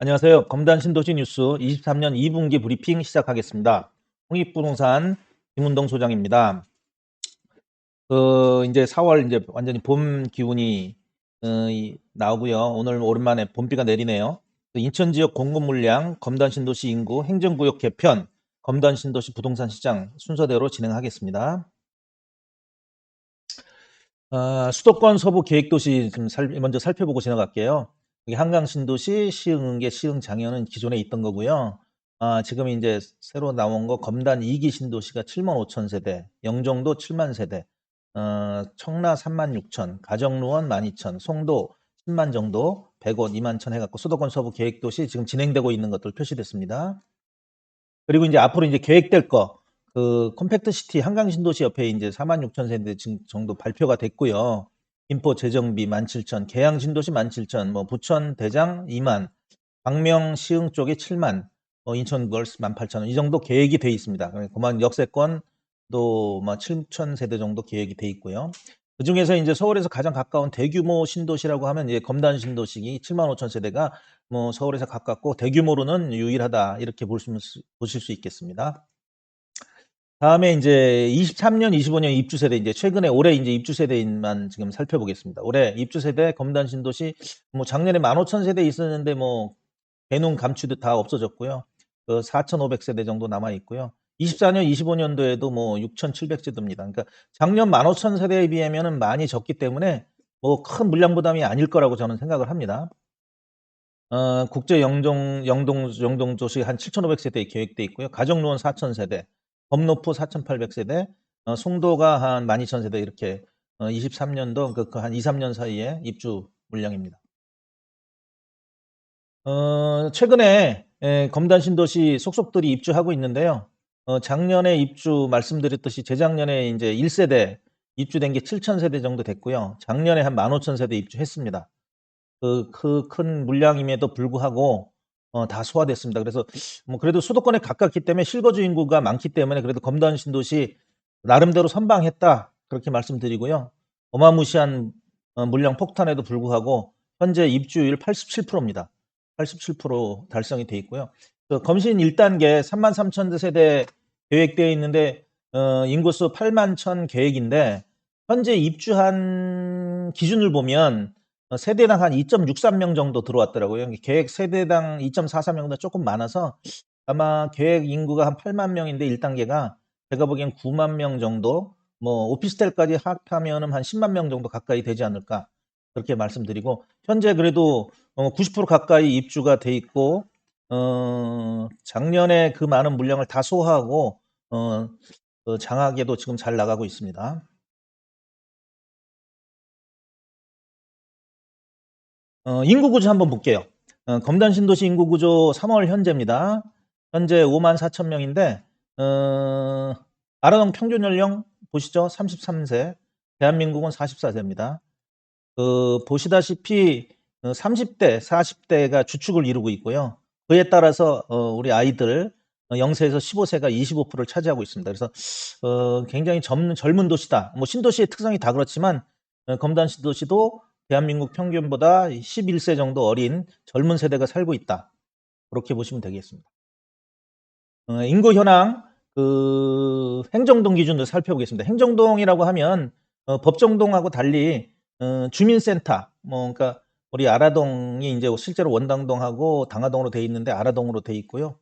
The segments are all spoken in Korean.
안녕하세요. 검단 신도시 뉴스 23년 2분기 브리핑 시작하겠습니다. 홍익부동산 김운동 소장입니다. 그 이제 4월 이제 완전히 봄 기운이 어, 이- 나오고요. 오늘 오랜만에 봄비가 내리네요. 그 인천 지역 공급 물량, 검단 신도시 인구, 행정구역 개편, 검단 신도시 부동산 시장 순서대로 진행하겠습니다. 아, 수도권 서부 계획도시 좀 살- 먼저 살펴보고 지나갈게요. 한강 신도시, 시흥은계, 시흥 장현은 기존에 있던 거고요. 아, 지금 이제 새로 나온 거 검단 2기 신도시가 7만 5천 세대, 영종도 7만 세대, 어, 청라 3만 6천, 가정루원 1만 2천, 송도 10만 정도, 100원 2만 천 해갖고 수도권 서부 계획도시 지금 진행되고 있는 것들 표시됐습니다. 그리고 이제 앞으로 이제 계획될 거, 그 컴팩트 시티 한강 신도시 옆에 이제 4만 6천 세대 정도 발표가 됐고요. 김포 재정비 17,000, 계양 신도시 17,000, 뭐 부천 대장 2만, 광명 시흥 쪽에 7만, 뭐 인천 걸스 18,000원 이 정도 계획이 돼 있습니다. 그만 역세권도 뭐 7천 세대 정도 계획이 돼 있고요. 그 중에서 이제 서울에서 가장 가까운 대규모 신도시라고 하면 이제 검단 신도시 7만 5천 세대가 뭐 서울에서 가깝고 대규모로는 유일하다 이렇게 볼 수, 보실 수 있겠습니다. 다음에 이제 23년, 25년 입주 세대 이제 최근에 올해 이제 입주 세대만 지금 살펴보겠습니다. 올해 입주 세대 검단 신도시 뭐 작년에 15,000 세대 있었는데 뭐 대농 감추듯 다 없어졌고요. 그 4,500 세대 정도 남아 있고요. 24년, 25년도에도 뭐 6,700 세대입니다. 그러니까 작년 15,000 세대에 비하면은 많이 적기 때문에 뭐 큰 물량 부담이 아닐 거라고 저는 생각을 합니다. 어, 국제 영종 영동 영동 도시 한 7,500 세대 계획돼 있고요. 가정루원 4,000 세대, 범노포 4,800세대, 어, 송도가 한 12,000세대 이렇게 어, 23년도 그, 그 한 2, 3년 사이에 입주 물량입니다. 어, 최근에 에, 검단 신도시 속속들이 입주하고 있는데요. 어, 작년에 입주 말씀드렸듯이 재작년에 이제 1세대 입주된 게 7,000세대 정도 됐고요. 작년에 한 15,000세대 입주했습니다. 그, 그큰 물량임에도 불구하고 어, 다 소화됐습니다. 그래서 뭐 그래도 수도권에 가깝기 때문에 실거주 인구가 많기 때문에 그래도 검단 신도시 나름대로 선방했다 그렇게 말씀드리고요. 어마무시한 어, 물량 폭탄에도 불구하고 현재 입주율 87%입니다. 87% 달성이 돼 있고요. 그 검신 1단계 3만 3천 세대 계획되어 있는데 어, 인구수 8만 천 계획인데 현재 입주한 기준을 보면 어, 세대당 한 2.63명 정도 들어왔더라고요. 계획 세대당 2.43명보다 조금 많아서 아마 계획 인구가 한 8만 명인데 1단계가 제가 보기엔 9만 명 정도 뭐 오피스텔까지 합하면은 한 10만 명 정도 가까이 되지 않을까 그렇게 말씀드리고 현재 그래도 어, 90% 가까이 입주가 돼 있고 어, 작년에 그 많은 물량을 다 소화하고 어, 어, 장하게도 지금 잘 나가고 있습니다. 어, 인구 구조 한번 볼게요. 어, 검단 신도시 인구 구조 3월 현재입니다. 현재 5만 4천 명인데 어, 아라동 평균 연령 보시죠. 33세. 대한민국은 44세입니다. 그 보시다시피 어, 30대, 40대가 주축을 이루고 있고요. 그에 따라서 어, 우리 아이들 어, 0세에서 15세가 25%를 차지하고 있습니다. 그래서 어, 굉장히 젊은, 젊은 도시다. 뭐 신도시의 특성이 다 그렇지만 어, 검단 신도시도 대한민국 평균보다 11세 정도 어린 젊은 세대가 살고 있다. 그렇게 보시면 되겠습니다. 어, 인구 현황 그 행정동 기준으로 살펴보겠습니다. 행정동이라고 하면 어, 법정동하고 달리 어, 주민센터 뭐 그러니까 우리 아라동이 이제 실제로 원당동하고 당하동으로 돼 있는데 아라동으로 돼 있고요.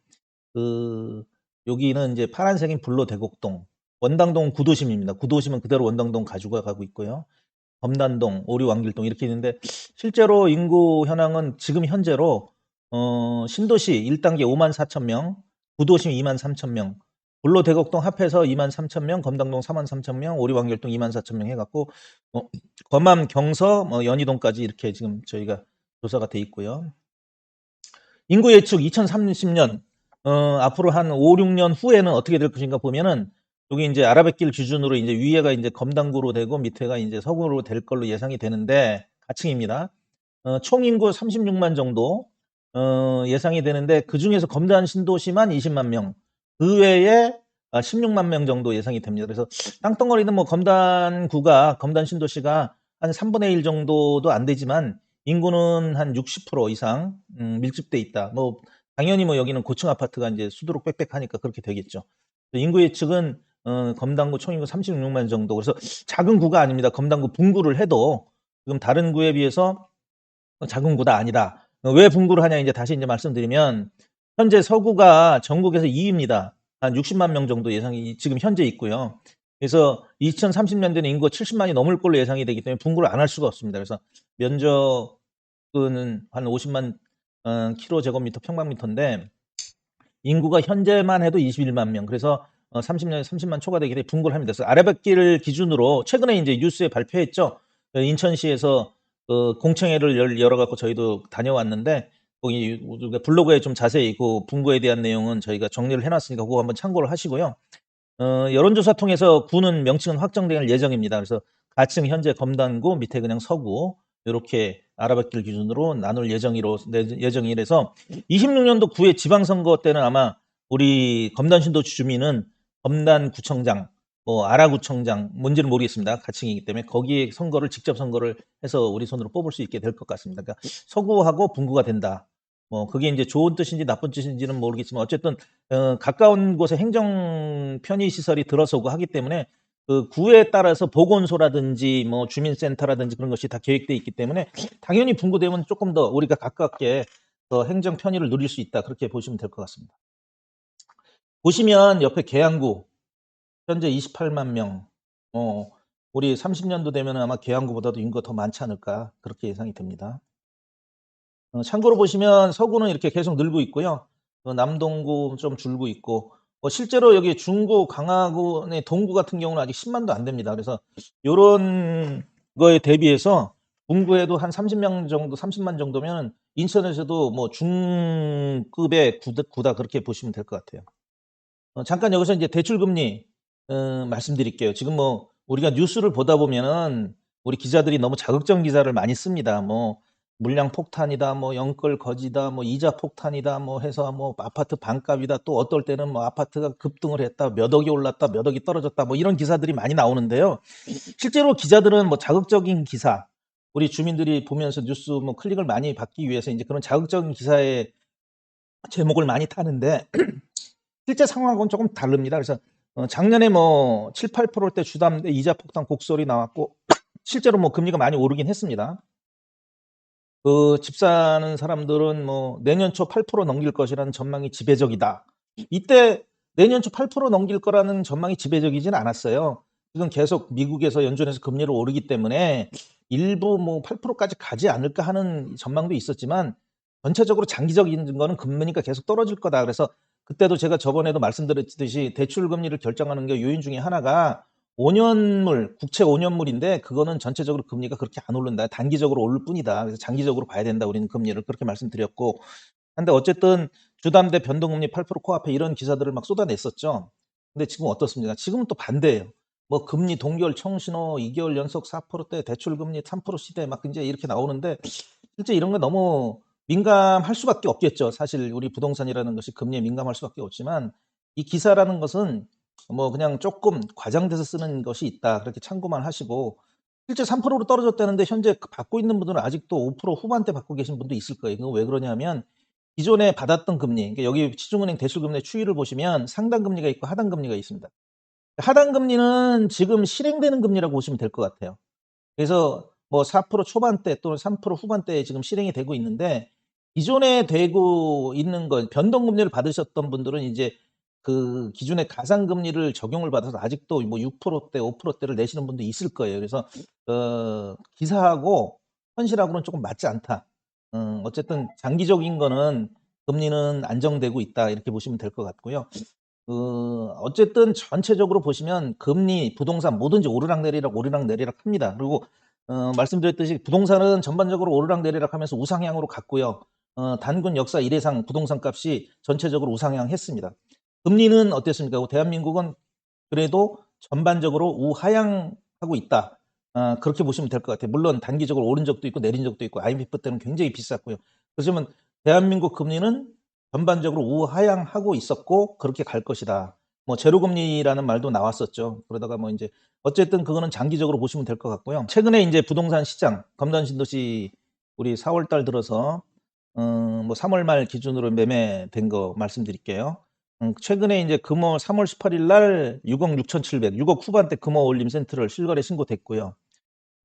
그 여기는 이제 파란색인 불로 대곡동, 원당동 구도심입니다. 구도심은 그대로 원당동 가지고 가고 있고요. 검단동, 오리왕길동 이렇게 있는데 실제로 인구 현황은 지금 현재로 어, 신도시 1단계 5만 4천 명, 구도심 2만 3천 명, 불로 대곡동 합해서 2만 3천 명, 검당동 4만 3천 명, 오리왕길동 2만 4천 명 해갖고 어, 검암, 경서, 뭐 연희동까지 이렇게 지금 저희가 조사가 돼 있고요. 인구 예측 2030년 어, 앞으로 한 5, 6년 후에는 어떻게 될 것인가 보면은 여기 이제 아라뱃길 기준으로 이제 위에가 이제 검단구로 되고 밑에가 이제 서구로 될 걸로 예상이 되는데 가층입니다. 어, 총 인구 36만 정도 어, 예상이 되는데 그 중에서 검단 신도시만 20만 명, 그 외에 아, 16만 명 정도 예상이 됩니다. 그래서 땅덩어리는 뭐 검단구가 검단 신도시가 한 3분의 1 정도도 안 되지만 인구는 한 60% 이상 음, 밀집돼 있다. 뭐 당연히 뭐 여기는 고층 아파트가 이제 수두룩 빽빽하니까 그렇게 되겠죠. 인구 예측은 어, 검단구 총인구 36만 정도. 그래서 작은 구가 아닙니다. 검단구 분구를 해도 지금 다른 구에 비해서 작은 구다 아니다. 어, 왜 분구를 하냐 이제 다시 이제 말씀드리면 현재 서구가 전국에서 2위입니다. 한 60만 명 정도 예상이 지금 현재 있고요. 그래서 2030년대는 인구가 70만이 넘을 걸로 예상이 되기 때문에 분구를 안 할 수가 없습니다. 그래서 면적은 한 50만 어, 킬로 제곱미터 평방미터인데 인구가 현재만 해도 21만 명. 그래서 어, 30년에 30만 초과되기 때문에 분구를 합니다. 그래서 아래뱃길 기준으로 최근에 이제 뉴스에 발표했죠. 어, 인천시에서 어, 공청회를 열- 열어갖고 저희도 다녀왔는데 거기 블로그에 좀 자세히 그 분구에 대한 내용은 저희가 정리를 해놨으니까 그거 한번 참고를 하시고요. 어, 여론조사 통해서 구는 명칭은 확정될 예정입니다. 그래서 가층 현재 검단구 밑에 그냥 서구 이렇게 아라뱃길 기준으로 나눌 예정이로 예정이라서 26년도 9회 지방선거 때는 아마 우리 검단 신도 주민은 검단구청장, 뭐 아라 구청장 뭔지는 모르겠습니다. 가층이기 때문에 거기에 선거를 직접 선거를 해서 우리 손으로 뽑을 수 있게 될 것 같습니다. 그러니까 서구하고 분구가 된다. 뭐 그게 이제 좋은 뜻인지 나쁜 뜻인지는 모르겠지만 어쨌든 어, 가까운 곳에 행정 편의 시설이 들어서고 하기 때문에 그 구에 따라서 보건소라든지 뭐 주민센터라든지 그런 것이 다 계획돼 있기 때문에 당연히 분구되면 조금 더 우리가 가깝게 더 행정 편의를 누릴 수 있다 그렇게 보시면 될 것 같습니다. 보시면 옆에 계양구 현재 28만 명. 어, 우리 30년도 되면 아마 계양구보다도 인구가 더 많지 않을까 그렇게 예상이 됩니다. 어, 참고로 보시면 서구는 이렇게 계속 늘고 있고요. 어, 남동구 좀 줄고 있고 어, 실제로 여기 중구, 강화군의 동구 같은 경우는 아직 10만도 안 됩니다. 그래서 이런 거에 대비해서 bun구에도 한 30명 정도, 30만 정도면 인천에서도 뭐 중급의 구다, 구다 그렇게 보시면 될 것 같아요. 어, 잠깐 여기서 이제 대출금리 어, 말씀드릴게요. 지금 뭐 우리가 뉴스를 보다 보면은 우리 기자들이 너무 자극적 기사를 많이 씁니다. 뭐 물량 폭탄이다, 뭐 영끌 거지다, 뭐 이자 폭탄이다, 뭐 해서 뭐 아파트 반값이다, 또 어떨 때는 뭐 아파트가 급등을 했다, 몇 억이 올랐다, 몇 억이 떨어졌다, 뭐 이런 기사들이 많이 나오는데요. 실제로 기자들은 뭐 자극적인 기사, 우리 주민들이 보면서 뉴스 뭐 클릭을 많이 받기 위해서 이제 그런 자극적인 기사의 제목을 많이 타는데 실제 상황하고는 조금 다릅니다. 그래서 어, 작년에 뭐 7, 8%대 주담대 이자 폭탄 곡소리 나왔고 실제로 뭐 금리가 많이 오르긴 했습니다. 그 집 사는 사람들은 뭐 내년 초 8% 넘길 것이라는 전망이 지배적이다. 이때 내년 초 8% 넘길 거라는 전망이 지배적이지는 않았어요. 지금 계속 미국에서 연준에서 금리를 오르기 때문에 일부 뭐 8%까지 가지 않을까 하는 전망도 있었지만 전체적으로 장기적인 거는 금리가 계속 떨어질 거다. 그래서 그때도 제가 저번에도 말씀드렸듯이 대출 금리를 결정하는 게 요인 중에 하나가 5년물, 국채 5년물인데 그거는 전체적으로 금리가 그렇게 안 오른다. 단기적으로 오를 뿐이다. 그래서 장기적으로 봐야 된다. 우리는 금리를 그렇게 말씀드렸고. 근데 어쨌든 주담대 변동금리 8% 코앞에 이런 기사들을 막 쏟아냈었죠. 근데 지금 어떻습니까? 지금은 또 반대예요. 뭐 금리 동결 청신호 2개월 연속 4%대 대출 금리 3% 시대 막 이제 이렇게 나오는데 실제 이런 거 너무 민감할 수밖에 없겠죠. 사실 우리 부동산이라는 것이 금리에 민감할 수밖에 없지만 이 기사라는 것은 뭐 그냥 조금 과장돼서 쓰는 것이 있다. 그렇게 참고만 하시고 실제 3%로 떨어졌다는데 현재 받고 있는 분들은 아직도 5% 후반대 받고 계신 분도 있을 거예요. 그거 왜 그러냐면 기존에 받았던 금리, 그러니까 여기 시중은행 대출금리 추이를 보시면 상단금리가 있고 하단금리가 있습니다. 하단금리는 지금 실행되는 금리라고 보시면 될 것 같아요. 그래서 뭐 4% 초반대 또는 3% 후반대에 지금 실행이 되고 있는데 기존에 되고 있는 건 변동금리를 받으셨던 분들은 이제 그 기존의 가상금리를 적용을 받아서 아직도 뭐 6%대, 5%대를 내시는 분도 있을 거예요. 그래서 어, 기사하고 현실하고는 조금 맞지 않다. 음, 어쨌든 장기적인 거는 금리는 안정되고 있다 이렇게 보시면 될 것 같고요. 그 어쨌든 전체적으로 보시면 금리, 부동산 뭐든지 오르락내리락 오르락내리락 합니다. 그리고 어, 말씀드렸듯이 부동산은 전반적으로 오르락내리락 하면서 우상향으로 갔고요. 어, 단군 역사 이래상 부동산 값이 전체적으로 우상향 했습니다. 금리는 어땠습니까? 대한민국은 그래도 전반적으로 우하향하고 있다. 어, 그렇게 보시면 될 것 같아요. 물론 단기적으로 오른 적도 있고 내린 적도 있고 IMF 때는 굉장히 비쌌고요. 그렇지만 대한민국 금리는 전반적으로 우하향하고 있었고 그렇게 갈 것이다. 뭐 제로금리라는 말도 나왔었죠. 그러다가 뭐 이제 어쨌든 그거는 장기적으로 보시면 될 것 같고요. 최근에 이제 부동산 시장 검단 신도시 우리 4월 달 들어서 어, 뭐 3월 말 기준으로 매매된 거 말씀드릴게요. 음, 최근에 이제 금호 3월 18일 날 6억 6,700, 6억 후반대 금호 올림 센트럴 실거래 신고됐고요.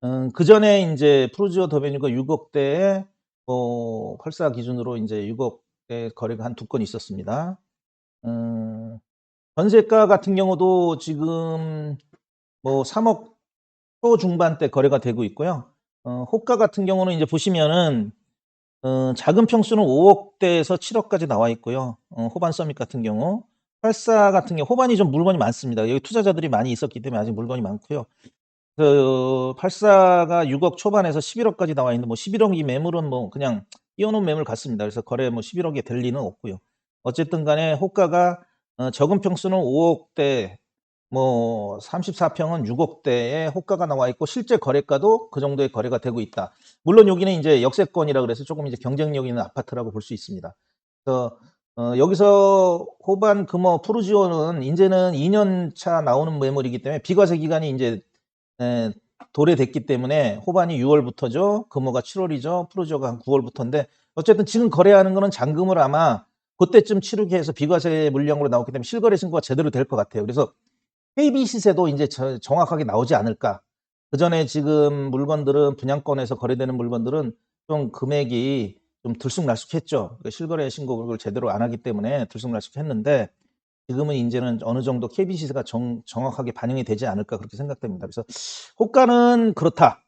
음, 그 전에 이제 프로지오 더베뉴가 6억대에 뭐84 기준으로 이제 6억대 거래가 한 두 건 있었습니다. 음, 전세가 같은 경우도 지금 뭐 3억 초 중반대 거래가 되고 있고요. 어, 호가 같은 경우는 이제 보시면은 어, 작은 평수는 5억대에서 7억까지 나와 있고요. 어, 호반 서밋 같은 경우 84 같은 경우 호반이 좀 물건이 많습니다. 여기 투자자들이 많이 있었기 때문에 아직 물건이 많고요. 그 84가 6억 초반에서 11억까지 나와 있는데 뭐 11억이 매물은 뭐 그냥 띄워놓은 매물 같습니다. 그래서 거래 뭐 11억에 될 리는 없고요. 어쨌든 간에 호가가 어, 적은 평수는 5억대 뭐 34평은 6억대에 호가가 나와 있고 실제 거래가도 그 정도의 거래가 되고 있다. 물론 여기는 이제 역세권이라 그래서 조금 이제 경쟁력 있는 아파트라고 볼 수 있습니다. 그래서 어, 여기서 호반 금호 푸르지오는 이제는 2년 차 나오는 매물이기 때문에 비과세 기간이 이제 에, 도래됐기 때문에 호반이 6월부터죠. 금호가 7월이죠. 푸르지오가 한 9월부터인데 어쨌든 지금 거래하는 거는 잔금을 아마 그때쯤 치르게 해서 비과세 물량으로 나오기 때문에 실거래 신고가 제대로 될 것 같아요. 그래서 KB 시세도 이제 저- 정확하게 나오지 않을까. 그 전에 지금 물건들은 분양권에서 거래되는 물건들은 좀 금액이 좀 들쑥날쑥했죠. 그 실거래 신고를 제대로 안 하기 때문에 들쑥날쑥했는데 지금은 이제는 어느 정도 KB 시세가 정, 정확하게 반영이 되지 않을까 그렇게 생각됩니다. 그래서 호가는 그렇다.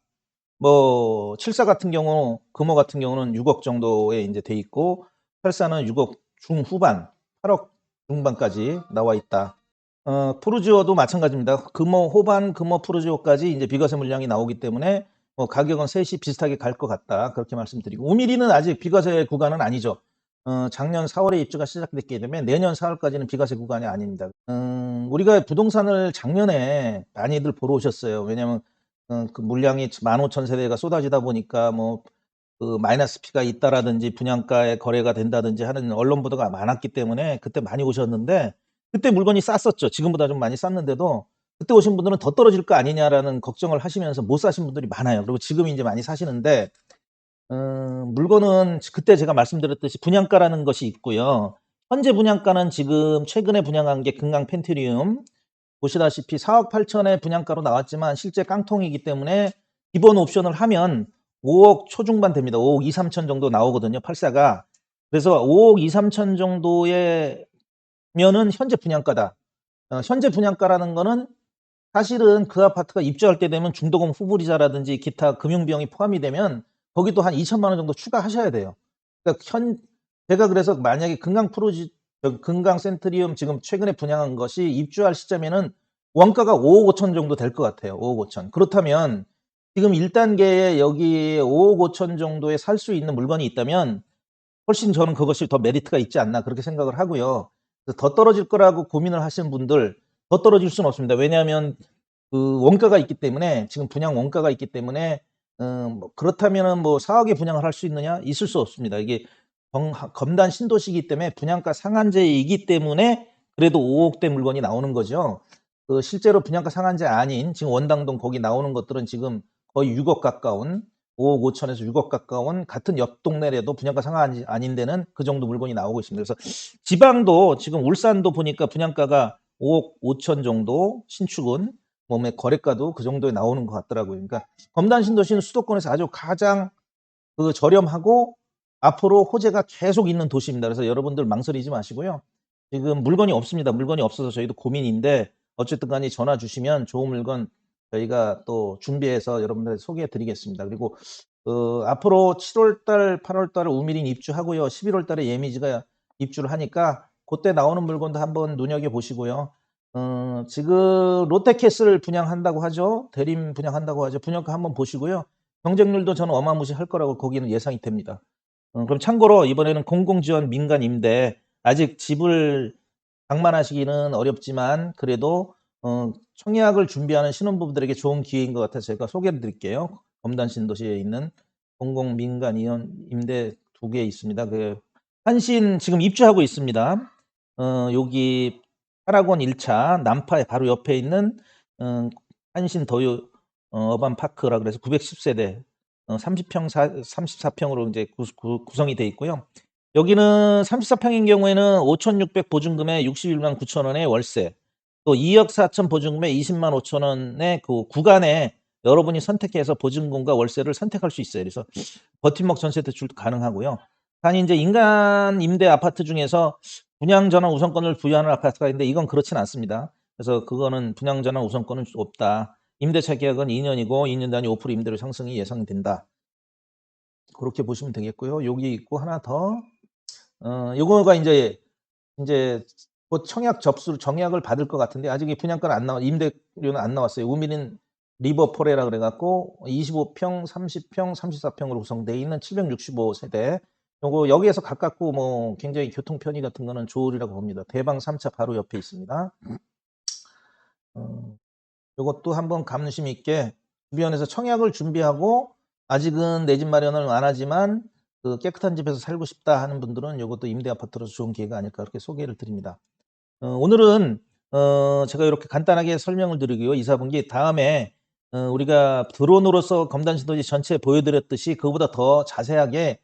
뭐 74 같은 경우 금호 같은 경우는 6억 정도에 이제 돼 있고 84는 6억 중후반, 8억 중반까지 나와 있다. 어, 푸르지오도 마찬가지입니다. 금호 호반 금호 푸르지오까지 이제 비과세 물량이 나오기 때문에 뭐 가격은 셋이 비슷하게 갈 것 같다. 그렇게 말씀드리고 우미리는 아직 비과세 구간은 아니죠. 어, 작년 4월에 입주가 시작됐기 때문에 내년 4월까지는 비과세 구간이 아닙니다. 음, 우리가 부동산을 작년에 많이들 보러 오셨어요. 왜냐하면 어, 그 물량이 15,000세대가 쏟아지다 보니까 뭐 그 마이너스 피가 있다라든지 분양가에 거래가 된다든지 하는 언론 보도가 많았기 때문에 그때 많이 오셨는데 그때 물건이 쌌었죠. 지금보다 좀 많이 쌌는데도 그때 오신 분들은 더 떨어질 거 아니냐라는 걱정을 하시면서 못 사신 분들이 많아요. 그리고 지금 이제 많이 사시는데 음, 물건은 그때 제가 말씀드렸듯이 분양가라는 것이 있고요. 현재 분양가는 지금 최근에 분양한 게 금강 펜트리움 보시다시피 4억 8천의 분양가로 나왔지만 실제 깡통이기 때문에 기본 옵션을 하면 5억 초중반 됩니다. 5억 2, 3천 정도 나오거든요. 84가. 그래서 5억 2, 3천 정도의 면은 현재 분양가다. 어, 현재 분양가라는 거는 사실은 그 아파트가 입주할 때 되면 중도금 후불이자라든지 기타 금융 비용이 포함이 되면 거기도 한 2천만 원 정도 추가하셔야 돼요. 그러니까 현 제가 그래서 만약에 금강 프로지 금강 센트리움 지금 최근에 분양한 것이 입주할 시점에는 원가가 5억 5천 정도 될 것 같아요. 5억 5천. 그렇다면 지금 1단계에 여기 5억 5천 정도에 살 수 있는 물건이 있다면 훨씬 저는 그것이 더 메리트가 있지 않나 그렇게 생각을 하고요. 더 떨어질 거라고 고민을 하시는 분들 더 떨어질 수는 없습니다. 왜냐하면 그 원가가 있기 때문에 지금 분양 원가가 있기 때문에 음, 뭐 그렇다면은 뭐 4억에 분양을 할 수 있느냐 있을 수 없습니다. 이게 정- 검단 신도시이기 때문에 분양가 상한제이기 때문에 그래도 5억대 물건이 나오는 거죠. 그 실제로 분양가 상한제 아닌 지금 원당동 거기 나오는 것들은 지금 거의 6억 가까운 5억 5천에서 6억 가까운 같은 옆 동네라도 분양가 상한 아닌 데는 그 정도 물건이 나오고 있습니다. 그래서 지방도 지금 울산도 보니까 분양가가 5억 5천 정도 신축은 몸에 거래가도 그 정도에 나오는 것 같더라고요. 그러니까 검단 신도시는 수도권에서 아주 가장 그 저렴하고 앞으로 호재가 계속 있는 도시입니다. 그래서 여러분들 망설이지 마시고요. 지금 물건이 없습니다. 물건이 없어서 저희도 고민인데 어쨌든 간에 전화 주시면 좋은 물건 저희가 또 준비해서 여러분들 소개해 드리겠습니다. 그리고 어, 앞으로 7월달, 8월달 우미린 입주하고요. 11월달에 예미지가 입주를 하니까 그때 나오는 물건도 한번 눈여겨 보시고요. 어, 지금 롯데캐슬 분양한다고 하죠. 대림 분양한다고 하죠. 분양가 한번 보시고요. 경쟁률도 저는 어마무시할 거라고 거기는 예상이 됩니다. 어, 그럼 참고로 이번에는 공공지원 민간 임대 아직 집을 장만하시기는 어렵지만 그래도 어, 청약을 준비하는 신혼부부들에게 좋은 기회인 것 같아서 제가 소개를 드릴게요. 검단 신도시에 있는 공공 민간 이원 임대 두 개 있습니다. 그 한신 지금 입주하고 있습니다. 어, 여기 파라곤 1차 남파의 바로 옆에 있는 어, 한신 더유 어, 어반 파크라 그래서 910세대 30평, 34평으로 이제 구, 성이 돼 있고요. 여기는 34평인 경우에는 5,600 보증금에 61만 9천 원의 월세, 또 2억 4천 보증금에 20만 5천 원의 그 구간에 여러분이 선택해서 보증금과 월세를 선택할 수 있어요. 그래서 버팀목 전세 대출도 가능하고요. 단 이제 인간 임대 아파트 중에서 분양 전환 우선권을 부여하는 아파트가 있는데 이건 그렇진 않습니다. 그래서 그거는 분양 전환 우선권은 없다. 임대차 계약은 2년이고 2년 단위 5% 임대료 상승이 예상된다. 그렇게 보시면 되겠고요. 여기 있고 하나 더. 어, 요거가 이제 이제 곧 청약 접수 정약을 받을 것 같은데 아직 이 분양가는 안 나와 임대료는 안 나왔어요. 우미린 리버포레라 그래갖고 25평, 30평, 34평으로 구성되어 있는 765세대. 요거 여기에서 가깝고 뭐 굉장히 교통 편의 같은 거는 좋으리라고 봅니다. 대방 3차 바로 옆에 있습니다. 어, 요것도 한번 감심 있게 주변에서 청약을 준비하고 아직은 내 집 마련을 안 하지만 그 깨끗한 집에서 살고 싶다 하는 분들은 요것도 임대 아파트로서 좋은 기회가 아닐까 그렇게 소개를 드립니다. 어, 오늘은 어, 제가 이렇게 간단하게 설명을 드리고요. 이 4분기 다음에 어, 우리가 드론으로서 검단 신도시 전체 보여드렸듯이 그보다 더 자세하게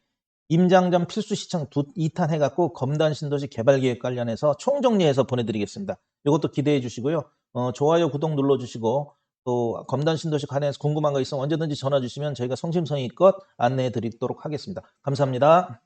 임장점 필수 시청 두 2탄 해갖고 검단 신도시 개발 계획 관련해서 총정리해서 보내드리겠습니다. 이것도 기대해 주시고요. 어, 좋아요, 구독 눌러주시고 또 검단 신도시 관해서 궁금한 거 있으면 언제든지 전화 주시면 저희가 성심성의껏 안내해 드리도록 하겠습니다. 감사합니다.